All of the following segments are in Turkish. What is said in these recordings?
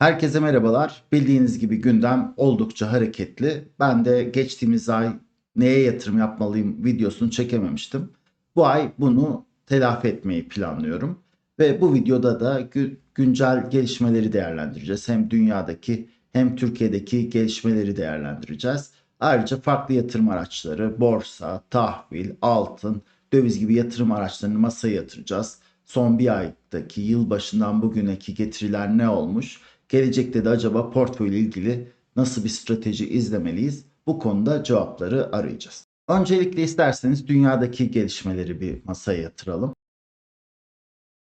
Herkese merhabalar. Bildiğiniz gibi gündem oldukça hareketli. Ben de geçtiğimiz ay neye yatırım yapmalıyım videosunu çekememiştim. Bu ay bunu telafi etmeyi planlıyorum. Ve bu videoda da gü- güncel gelişmeleri değerlendireceğiz. Hem dünyadaki hem Türkiye'deki gelişmeleri değerlendireceğiz. Ayrıca farklı yatırım araçları, borsa, tahvil, altın, döviz gibi yatırım araçlarını masaya yatıracağız. Son bir aydaki yılbaşından bugüneki getiriler ne olmuş? Gelecekte de acaba portföyle ilgili nasıl bir strateji izlemeliyiz? Bu konuda cevapları arayacağız. Öncelikle isterseniz dünyadaki gelişmeleri bir masaya yatıralım.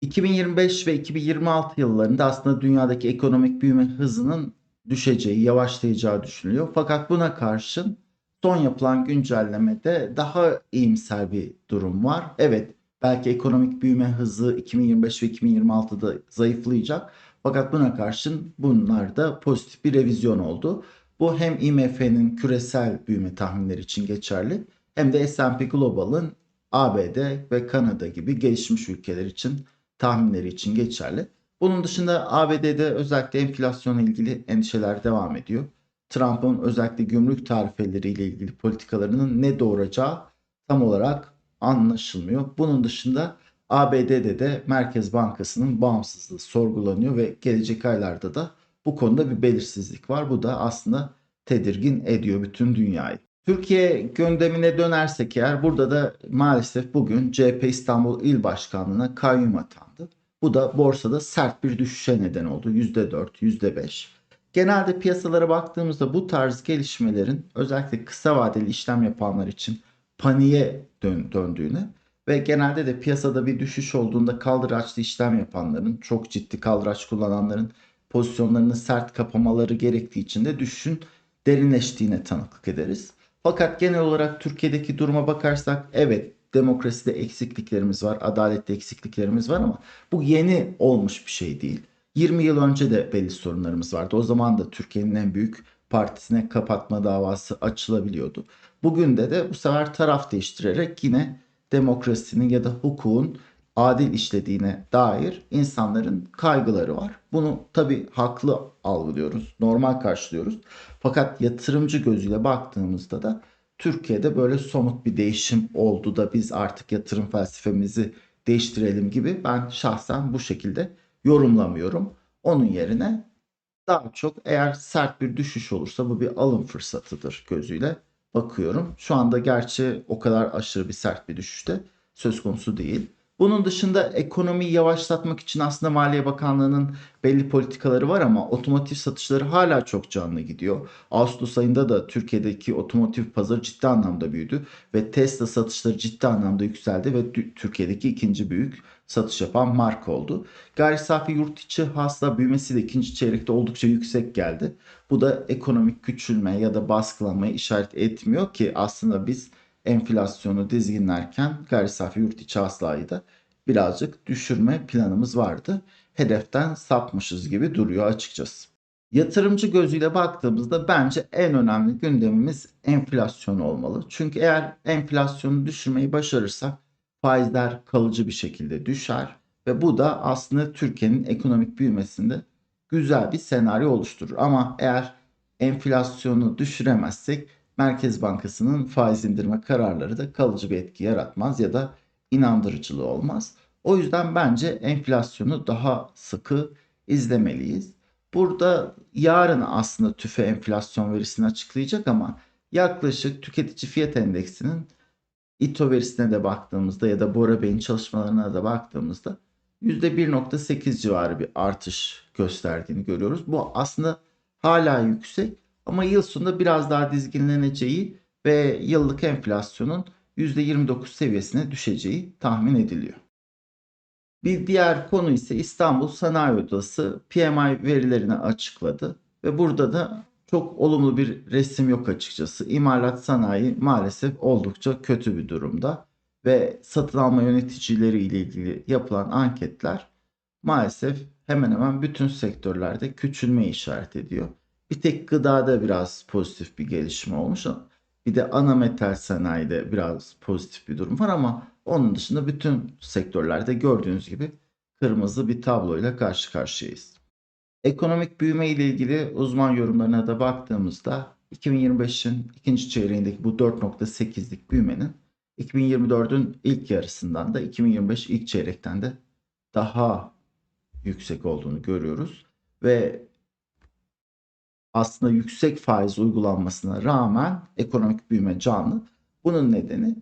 2025 ve 2026 yıllarında aslında dünyadaki ekonomik büyüme hızının düşeceği, yavaşlayacağı düşünülüyor. Fakat buna karşın son yapılan güncellemede daha iyimser bir durum var. Evet, belki ekonomik büyüme hızı 2025 ve 2026'da zayıflayacak. Fakat buna karşın bunlarda pozitif bir revizyon oldu. Bu hem IMF'nin küresel büyüme tahminleri için geçerli hem de S&P Global'ın ABD ve Kanada gibi gelişmiş ülkeler için tahminleri için geçerli. Bunun dışında ABD'de özellikle enflasyonla ilgili endişeler devam ediyor. Trump'ın özellikle gümrük tarifeleri ile ilgili politikalarının ne doğuracağı tam olarak anlaşılmıyor. Bunun dışında ABD'de de Merkez Bankası'nın bağımsızlığı sorgulanıyor ve gelecek aylarda da bu konuda bir belirsizlik var. Bu da aslında tedirgin ediyor bütün dünyayı. Türkiye gündemine dönersek eğer burada da maalesef bugün CHP İstanbul İl Başkanlığı'na kayyum atandı. Bu da borsada sert bir düşüşe neden oldu. %4, %5. Genelde piyasalara baktığımızda bu tarz gelişmelerin özellikle kısa vadeli işlem yapanlar için paniğe dön- döndüğünü ve genelde de piyasada bir düşüş olduğunda kaldıraçlı işlem yapanların, çok ciddi kaldıraç kullananların pozisyonlarını sert kapamaları gerektiği için de düşüşün derinleştiğine tanıklık ederiz. Fakat genel olarak Türkiye'deki duruma bakarsak evet demokraside eksikliklerimiz var, adalette eksikliklerimiz var ama bu yeni olmuş bir şey değil. 20 yıl önce de belli sorunlarımız vardı. O zaman da Türkiye'nin en büyük partisine kapatma davası açılabiliyordu. Bugün de de bu sefer taraf değiştirerek yine demokrasinin ya da hukukun adil işlediğine dair insanların kaygıları var. Bunu tabii haklı algılıyoruz, normal karşılıyoruz. Fakat yatırımcı gözüyle baktığımızda da Türkiye'de böyle somut bir değişim oldu da biz artık yatırım felsefemizi değiştirelim gibi ben şahsen bu şekilde yorumlamıyorum. Onun yerine daha çok eğer sert bir düşüş olursa bu bir alım fırsatıdır gözüyle bakıyorum. Şu anda gerçi o kadar aşırı bir sert bir düşüşte söz konusu değil. Bunun dışında ekonomiyi yavaşlatmak için aslında Maliye Bakanlığı'nın belli politikaları var ama otomotiv satışları hala çok canlı gidiyor. Ağustos ayında da Türkiye'deki otomotiv pazarı ciddi anlamda büyüdü ve Tesla satışları ciddi anlamda yükseldi ve Türkiye'deki ikinci büyük satış yapan marka oldu. Gayri safi yurt içi hasıla büyümesi de ikinci çeyrekte oldukça yüksek geldi. Bu da ekonomik küçülme ya da baskılanmaya işaret etmiyor ki aslında biz enflasyonu dizginlerken gayri safi yurt içi hasılayı da birazcık düşürme planımız vardı. Hedeften sapmışız gibi duruyor açıkçası. Yatırımcı gözüyle baktığımızda bence en önemli gündemimiz enflasyon olmalı. Çünkü eğer enflasyonu düşürmeyi başarırsak faizler kalıcı bir şekilde düşer ve bu da aslında Türkiye'nin ekonomik büyümesinde güzel bir senaryo oluşturur. Ama eğer enflasyonu düşüremezsek Merkez Bankası'nın faiz indirme kararları da kalıcı bir etki yaratmaz ya da inandırıcılığı olmaz. O yüzden bence enflasyonu daha sıkı izlemeliyiz. Burada yarın aslında TÜFE enflasyon verisini açıklayacak ama yaklaşık tüketici fiyat endeksinin İTO verisine de baktığımızda ya da Bora Bey'in çalışmalarına da baktığımızda %1.8 civarı bir artış gösterdiğini görüyoruz. Bu aslında hala yüksek ama yıl sonunda biraz daha dizginleneceği ve yıllık enflasyonun %29 seviyesine düşeceği tahmin ediliyor. Bir diğer konu ise İstanbul Sanayi Odası PMI verilerini açıkladı ve burada da çok olumlu bir resim yok açıkçası. İmalat sanayi maalesef oldukça kötü bir durumda ve satın alma yöneticileri ile ilgili yapılan anketler maalesef hemen hemen bütün sektörlerde küçülme işaret ediyor. Bir tek gıdada biraz pozitif bir gelişme olmuş bir de ana metal sanayide biraz pozitif bir durum var ama onun dışında bütün sektörlerde gördüğünüz gibi kırmızı bir tabloyla karşı karşıyayız. Ekonomik büyüme ile ilgili uzman yorumlarına da baktığımızda 2025'in ikinci çeyreğindeki bu 4.8'lik büyümenin 2024'ün ilk yarısından da 2025 ilk çeyrekten de daha yüksek olduğunu görüyoruz ve aslında yüksek faiz uygulanmasına rağmen ekonomik büyüme canlı. Bunun nedeni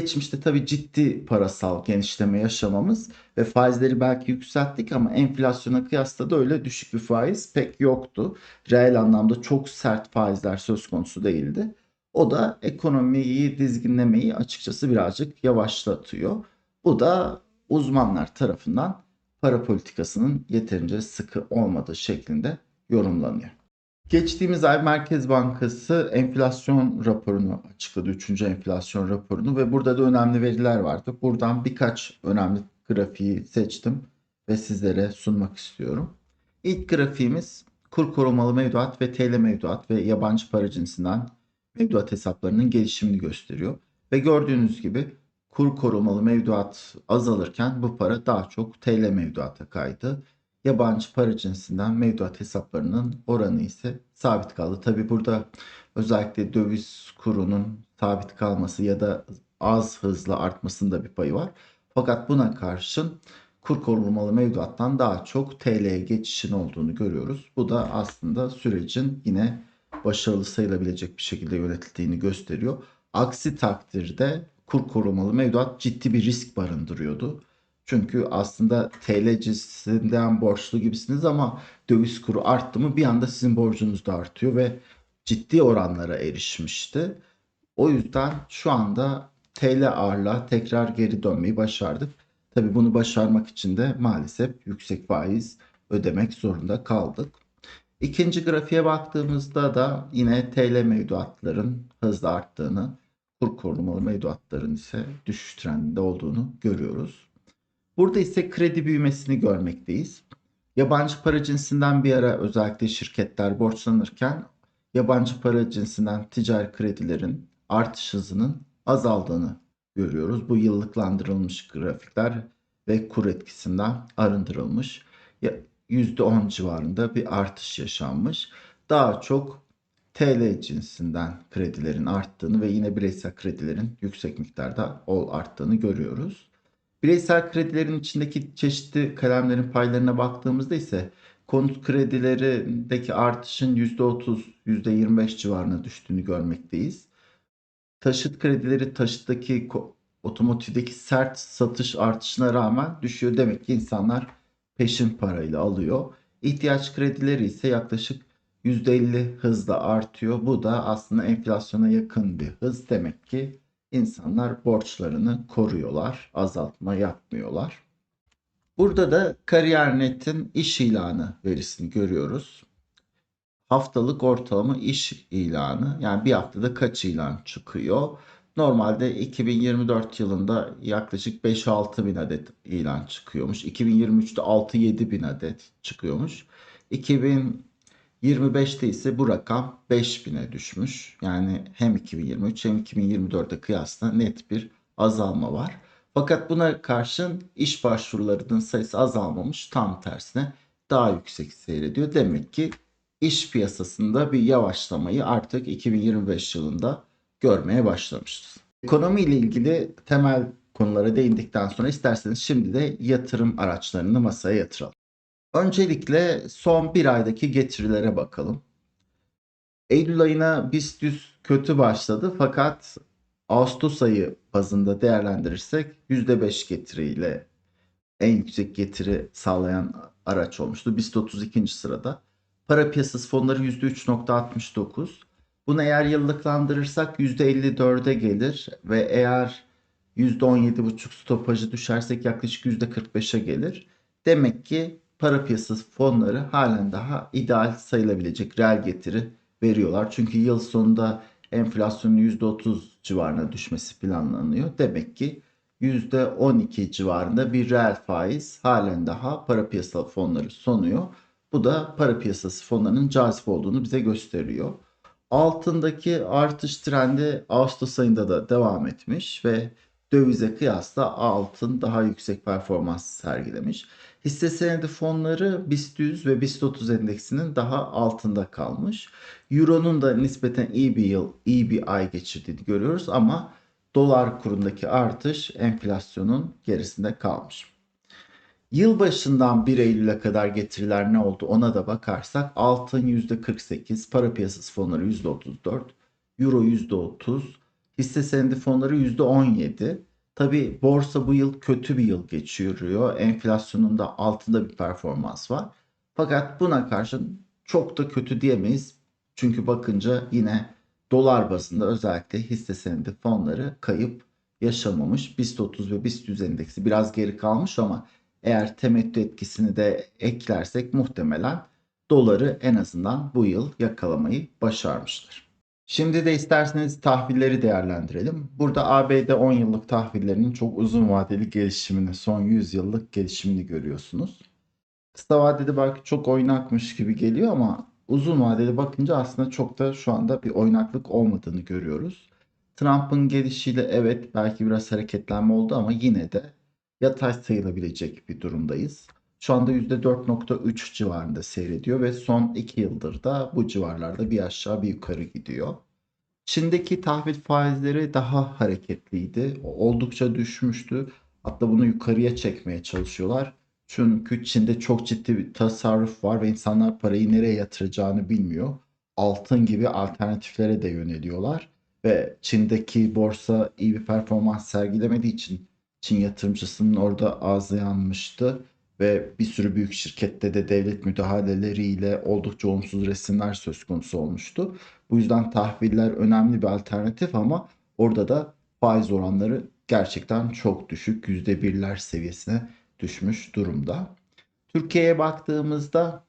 geçmişte tabii ciddi parasal genişleme yaşamamız ve faizleri belki yükselttik ama enflasyona kıyasla da öyle düşük bir faiz pek yoktu. Reel anlamda çok sert faizler söz konusu değildi. O da ekonomiyi dizginlemeyi açıkçası birazcık yavaşlatıyor. Bu da uzmanlar tarafından para politikasının yeterince sıkı olmadığı şeklinde yorumlanıyor. Geçtiğimiz ay Merkez Bankası enflasyon raporunu açıkladı. Üçüncü enflasyon raporunu ve burada da önemli veriler vardı. Buradan birkaç önemli grafiği seçtim ve sizlere sunmak istiyorum. İlk grafiğimiz kur korumalı mevduat ve TL mevduat ve yabancı para cinsinden mevduat hesaplarının gelişimini gösteriyor. Ve gördüğünüz gibi kur korumalı mevduat azalırken bu para daha çok TL mevduata kaydı. Yabancı para cinsinden mevduat hesaplarının oranı ise sabit kaldı. Tabi burada özellikle döviz kurunun sabit kalması ya da az hızla artmasında bir payı var. Fakat buna karşın kur korumalı mevduattan daha çok TL'ye geçişin olduğunu görüyoruz. Bu da aslında sürecin yine başarılı sayılabilecek bir şekilde yönetildiğini gösteriyor. Aksi takdirde kur korumalı mevduat ciddi bir risk barındırıyordu. Çünkü aslında TL cinsinden borçlu gibisiniz ama döviz kuru arttı mı bir anda sizin borcunuz da artıyor ve ciddi oranlara erişmişti. O yüzden şu anda TL ağırlığa tekrar geri dönmeyi başardık. Tabi bunu başarmak için de maalesef yüksek faiz ödemek zorunda kaldık. İkinci grafiğe baktığımızda da yine TL mevduatların hızla arttığını, kur korumalı mevduatların ise düşüş trendinde olduğunu görüyoruz. Burada ise kredi büyümesini görmekteyiz. Yabancı para cinsinden bir ara özellikle şirketler borçlanırken yabancı para cinsinden ticari kredilerin artış hızının azaldığını görüyoruz. Bu yıllıklandırılmış grafikler ve kur etkisinden arındırılmış. %10 civarında bir artış yaşanmış. Daha çok TL cinsinden kredilerin arttığını ve yine bireysel kredilerin yüksek miktarda arttığını görüyoruz. Bireysel kredilerin içindeki çeşitli kalemlerin paylarına baktığımızda ise konut kredilerindeki artışın %30, %25 civarına düştüğünü görmekteyiz. Taşıt kredileri taşıttaki otomotivdeki sert satış artışına rağmen düşüyor. Demek ki insanlar peşin parayla alıyor. İhtiyaç kredileri ise yaklaşık %50 hızla artıyor. Bu da aslında enflasyona yakın bir hız. Demek ki insanlar borçlarını koruyorlar, azaltma yapmıyorlar. Burada da Kariyer.net'in iş ilanı verisini görüyoruz. Haftalık ortalama iş ilanı yani bir haftada kaç ilan çıkıyor? Normalde 2024 yılında yaklaşık 5-6 bin adet ilan çıkıyormuş. 2023'te 6-7 bin adet çıkıyormuş. 2000 25'te ise bu rakam 5000'e düşmüş. Yani hem 2023 hem 2024'e kıyasla net bir azalma var. Fakat buna karşın iş başvurularının sayısı azalmamış. Tam tersine daha yüksek seyrediyor. Demek ki iş piyasasında bir yavaşlamayı artık 2025 yılında görmeye başlamışız. Ekonomi ile ilgili temel konulara değindikten sonra isterseniz şimdi de yatırım araçlarını masaya yatıralım. Öncelikle son bir aydaki getirilere bakalım. Eylül ayına BIST 100 kötü başladı fakat Ağustos ayı bazında değerlendirirsek %5 getiriyle en yüksek getiri sağlayan araç olmuştu. BIST 32. sırada. Para piyasası fonları %3.69. Bunu eğer yıllıklandırırsak %54'e gelir ve eğer %17.5 stopajı düşersek yaklaşık %45'e gelir. Demek ki para piyasası fonları halen daha ideal sayılabilecek reel getiri veriyorlar. Çünkü yıl sonunda enflasyonun %30 civarına düşmesi planlanıyor. Demek ki %12 civarında bir reel faiz halen daha para piyasası fonları sunuyor. Bu da para piyasası fonlarının cazip olduğunu bize gösteriyor. Altındaki artış trendi Ağustos ayında da devam etmiş ve dövize kıyasla altın daha yüksek performans sergilemiş. Hisse senedi fonları BIST 100 ve BIST 30 endeksinin daha altında kalmış. Euro'nun da nispeten iyi bir yıl, iyi bir ay geçirdiğini görüyoruz ama dolar kurundaki artış enflasyonun gerisinde kalmış. Yılbaşından 1 Eylül'e kadar getiriler ne oldu ona da bakarsak altın %48, para piyasası fonları %34, euro %30, hisse senedi fonları %17. Tabi borsa bu yıl kötü bir yıl geçiriyor. Enflasyonun da altında bir performans var. Fakat buna karşın çok da kötü diyemeyiz. Çünkü bakınca yine dolar bazında özellikle hisse senedi fonları kayıp yaşamamış. BIST 30 ve BIST 100 endeksi biraz geri kalmış ama eğer temettü etkisini de eklersek muhtemelen doları en azından bu yıl yakalamayı başarmıştır. Şimdi de isterseniz tahvilleri değerlendirelim. Burada ABD 10 yıllık tahvillerinin çok uzun vadeli gelişimini, son 100 yıllık gelişimini görüyorsunuz. Kısa vadede belki çok oynakmış gibi geliyor ama uzun vadeli bakınca aslında çok da şu anda bir oynaklık olmadığını görüyoruz. Trump'ın gelişiyle evet belki biraz hareketlenme oldu ama yine de yatay sayılabilecek bir durumdayız. Şu anda %4.3 civarında seyrediyor ve son 2 yıldır da bu civarlarda bir aşağı bir yukarı gidiyor. Çin'deki tahvil faizleri daha hareketliydi. Oldukça düşmüştü. Hatta bunu yukarıya çekmeye çalışıyorlar. Çünkü Çin'de çok ciddi bir tasarruf var ve insanlar parayı nereye yatıracağını bilmiyor. Altın gibi alternatiflere de yöneliyorlar. Ve Çin'deki borsa iyi bir performans sergilemediği için Çin yatırımcısının orada ağzı yanmıştı ve bir sürü büyük şirkette de devlet müdahaleleriyle oldukça olumsuz resimler söz konusu olmuştu. Bu yüzden tahviller önemli bir alternatif ama orada da faiz oranları gerçekten çok düşük. %1'ler seviyesine düşmüş durumda. Türkiye'ye baktığımızda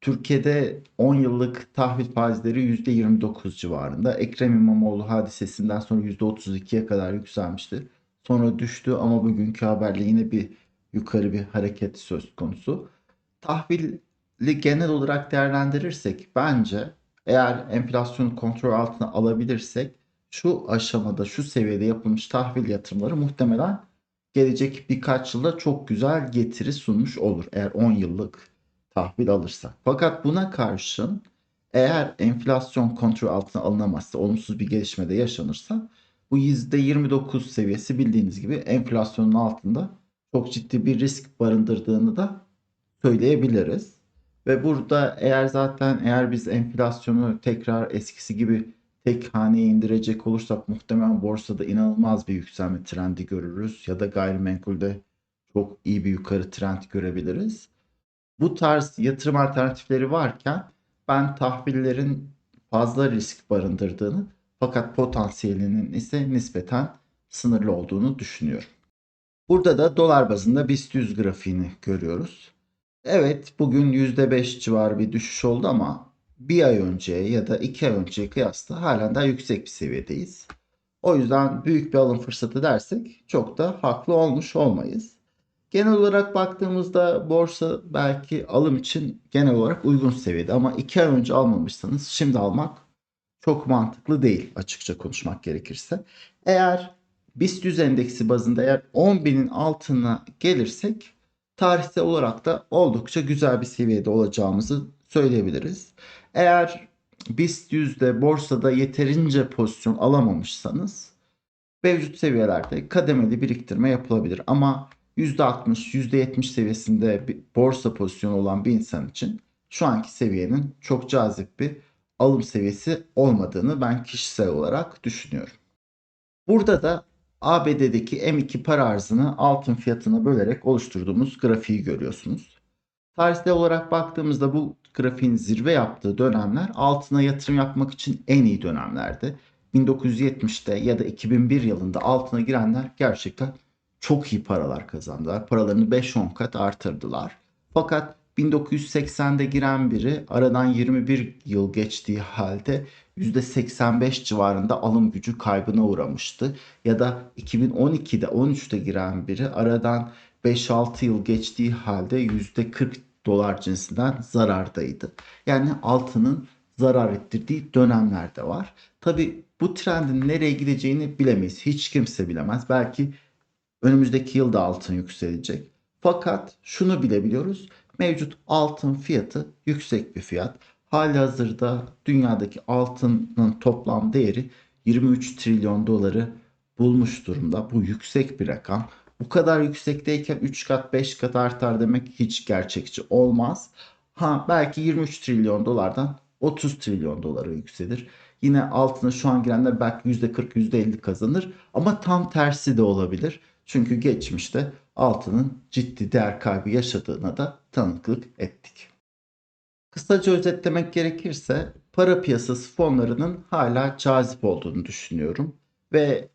Türkiye'de 10 yıllık tahvil faizleri %29 civarında. Ekrem İmamoğlu hadisesinden sonra %32'ye kadar yükselmişti. Sonra düştü ama bugünkü haberle yine bir yukarı bir hareket söz konusu. Tahvili genel olarak değerlendirirsek bence eğer enflasyonu kontrol altına alabilirsek şu aşamada şu seviyede yapılmış tahvil yatırımları muhtemelen gelecek birkaç yılda çok güzel getiri sunmuş olur eğer 10 yıllık tahvil alırsak. Fakat buna karşın eğer enflasyon kontrol altına alınamazsa olumsuz bir gelişme de yaşanırsa bu %29 seviyesi bildiğiniz gibi enflasyonun altında çok ciddi bir risk barındırdığını da söyleyebiliriz. Ve burada eğer zaten eğer biz enflasyonu tekrar eskisi gibi tek haneye indirecek olursak muhtemelen borsada inanılmaz bir yükselme trendi görürüz ya da gayrimenkulde çok iyi bir yukarı trend görebiliriz. Bu tarz yatırım alternatifleri varken ben tahvillerin fazla risk barındırdığını fakat potansiyelinin ise nispeten sınırlı olduğunu düşünüyorum. Burada da dolar bazında BIST 100 grafiğini görüyoruz. Evet bugün %5 civarı bir düşüş oldu ama bir ay önce ya da iki ay önce kıyasla halen daha yüksek bir seviyedeyiz. O yüzden büyük bir alım fırsatı dersek çok da haklı olmuş olmayız. Genel olarak baktığımızda borsa belki alım için genel olarak uygun seviyede ama iki ay önce almamışsanız şimdi almak çok mantıklı değil açıkça konuşmak gerekirse. Eğer BIST 100 endeksi bazında eğer 10.000'in altına gelirsek tarihsel olarak da oldukça güzel bir seviyede olacağımızı söyleyebiliriz. Eğer BIST 100'de borsada yeterince pozisyon alamamışsanız mevcut seviyelerde kademeli biriktirme yapılabilir. Ama %60, %70 seviyesinde bir borsa pozisyonu olan bir insan için şu anki seviyenin çok cazip bir alım seviyesi olmadığını ben kişisel olarak düşünüyorum. Burada da ABD'deki M2 para arzını altın fiyatına bölerek oluşturduğumuz grafiği görüyorsunuz. Tarihsel olarak baktığımızda bu grafiğin zirve yaptığı dönemler altına yatırım yapmak için en iyi dönemlerdi. 1970'te ya da 2001 yılında altına girenler gerçekten çok iyi paralar kazandılar. Paralarını 5-10 kat artırdılar. Fakat 1980'de giren biri aradan 21 yıl geçtiği halde %85 civarında alım gücü kaybına uğramıştı. Ya da 2012'de 13'te giren biri aradan 5-6 yıl geçtiği halde %40 dolar cinsinden zarardaydı. Yani altının zarar ettirdiği dönemler de var. Tabi bu trendin nereye gideceğini bilemeyiz. Hiç kimse bilemez. Belki önümüzdeki yılda altın yükselecek. Fakat şunu bilebiliyoruz. Mevcut altın fiyatı yüksek bir fiyat. Halihazırda dünyadaki altının toplam değeri 23 trilyon doları bulmuş durumda. Bu yüksek bir rakam. Bu kadar yüksekteyken 3 kat 5 kat artar demek hiç gerçekçi olmaz. Ha belki 23 trilyon dolardan 30 trilyon dolara yükselir. Yine altına şu an girenler belki %40 %50 kazanır ama tam tersi de olabilir. Çünkü geçmişte altının ciddi değer kaybı yaşadığına da tanıklık ettik. Kısaca özetlemek gerekirse para piyasası fonlarının hala cazip olduğunu düşünüyorum ve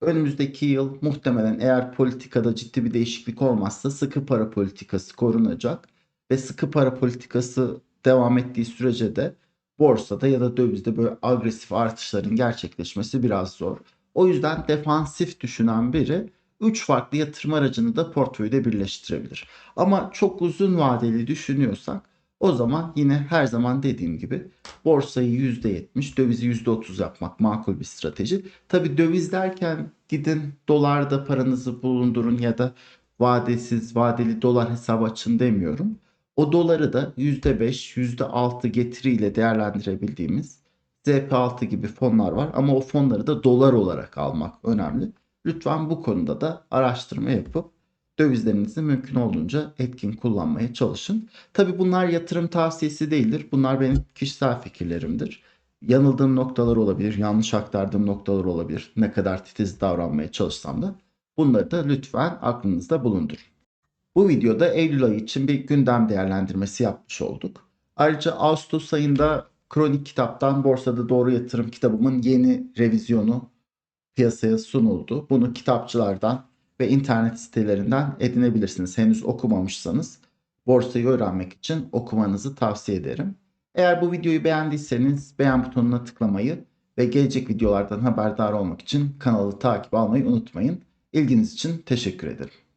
önümüzdeki yıl muhtemelen eğer politikada ciddi bir değişiklik olmazsa sıkı para politikası korunacak ve sıkı para politikası devam ettiği sürece de borsada ya da dövizde böyle agresif artışların gerçekleşmesi biraz zor. O yüzden defansif düşünen biri 3 farklı yatırım aracını da portföyde birleştirebilir. Ama çok uzun vadeli düşünüyorsak o zaman yine her zaman dediğim gibi borsayı %70, dövizi %30 yapmak makul bir strateji. Tabi döviz derken gidin dolarda paranızı bulundurun ya da vadesiz vadeli dolar hesabı açın demiyorum. O doları da %5, %6 getiriyle değerlendirebildiğimiz ZP6 gibi fonlar var ama o fonları da dolar olarak almak önemli. Lütfen bu konuda da araştırma yapıp dövizlerinizi mümkün olduğunca etkin kullanmaya çalışın. Tabi bunlar yatırım tavsiyesi değildir. Bunlar benim kişisel fikirlerimdir. Yanıldığım noktalar olabilir, yanlış aktardığım noktalar olabilir. Ne kadar titiz davranmaya çalışsam da bunları da lütfen aklınızda bulundurun. Bu videoda Eylül ayı için bir gündem değerlendirmesi yapmış olduk. Ayrıca Ağustos ayında Kronik kitaptan Borsada Doğru Yatırım kitabımın yeni revizyonu piyasaya sunuldu. Bunu kitapçılardan ve internet sitelerinden edinebilirsiniz. Henüz okumamışsanız borsayı öğrenmek için okumanızı tavsiye ederim. Eğer bu videoyu beğendiyseniz beğen butonuna tıklamayı ve gelecek videolardan haberdar olmak için kanalı takip almayı unutmayın. İlginiz için teşekkür ederim.